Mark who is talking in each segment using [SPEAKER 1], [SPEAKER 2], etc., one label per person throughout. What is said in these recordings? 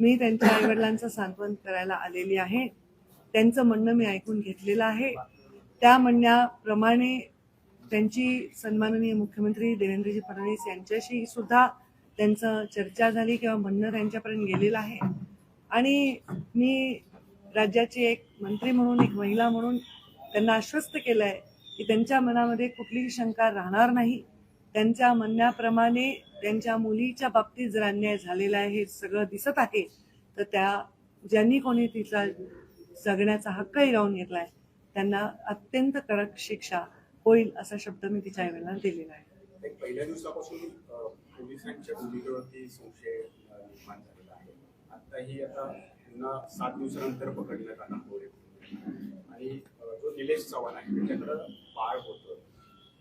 [SPEAKER 1] मी त्यांच्या आईवडिलांचं सांत्वन करायला आलेली आहे. त्यांचं म्हणणं मी ऐकून घेतलेलं आहे. त्या म्हणण्याप्रमाणे त्यांची सन्माननीय मुख्यमंत्री देवेंद्रजी फडणवीस यांच्याशी सुद्धा त्यांचं चर्चा झाली किंवा म्हणणं त्यांच्यापर्यंत गेलेलं आहे. आणि मी राज्याची एक मंत्री म्हणून एक महिला म्हणून त्यांना आश्वस्त केलं आहे की त्यांच्या मनामध्ये कुठलीही शंका राहणार नाही. त्यांच्या म्हणण्याप्रमाणे त्यांच्या मुलीच्या बाबतीत जर अन्याय झालेला आहे हे सगळं दिसत आहे तर त्या ज्यांनी कोणी तिचा जगण्याचा हक्क हिरावून आहे त्यांना अत्यंत कडक शिक्षा होईल असा शब्द मी तिच्या आईला दिलेला आहे.
[SPEAKER 2] एक पहिल्या दिवसापासून पोलिसांच्या भूमिकेवरती संशय निर्माण झालेला आहे. आताही आता पुन्हा सात दिवसानंतर पकडण्यात आला आणि जो निलेश चव्हाण आहे त्याच्याकडं बाळ होतं.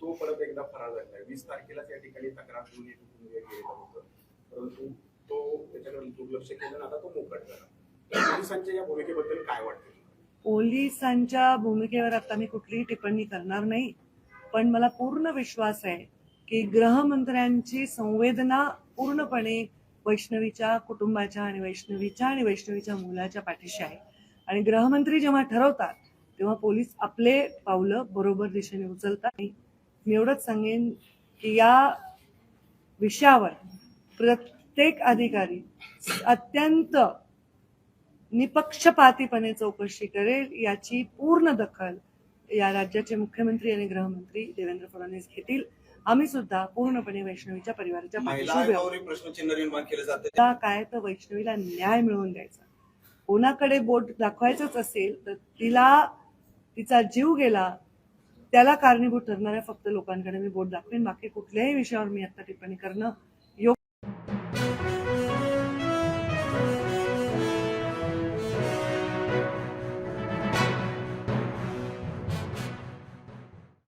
[SPEAKER 2] तो परत एकदा फरार झालेला वीस तारखेलाच या ठिकाणी तक्रार घेऊन एक गेलेलं होतं. परंतु तो त्याच्याकडे दुर्लक्ष केलं आता तो मोकट झाला. पोलिसांच्या या भूमिकेबद्दल काय वाटतं
[SPEAKER 1] पोलिसांच्या भूमिकेवर आता मी कुठलीही टिप्पणी करणार नाही पण मला पूर्ण विश्वास आहे की गृहमंत्र्यांची संवेदना पूर्णपणे वैष्णवीच्या कुटुंबाच्या आणि वैष्णवीच्या आणि वैष्णवीच्या मुलाच्या पाठीशी आहे. आणि गृहमंत्री जेव्हा ठरवतात तेव्हा पोलीस आपले पावलं बरोबर दिशेने उचलतात. मी एवढंच सांगेन की या विषयावर प्रत्येक अधिकारी अत्यंत निपक्षपातीपणे चौकशी करेल याची पूर्ण दखल या राज्याचे मुख्यमंत्री आणि गृहमंत्री देवेंद्र फडणवीस घेतील. आम्ही सुद्धा पूर्णपणे वैष्णवीच्या परिवाराच्या पाठीशी काय तर वैष्णवीला न्याय मिळवून द्यायचा. कोणाकडे बोट दाखवायचंच असेल तर तिला तिचा जीव गेला त्याला कारणीभूत ठरणाऱ्या फक्त लोकांकडे मी बोट दाखवेन. बाकी कुठल्याही विषयावर मी आता टिप्पणी करणं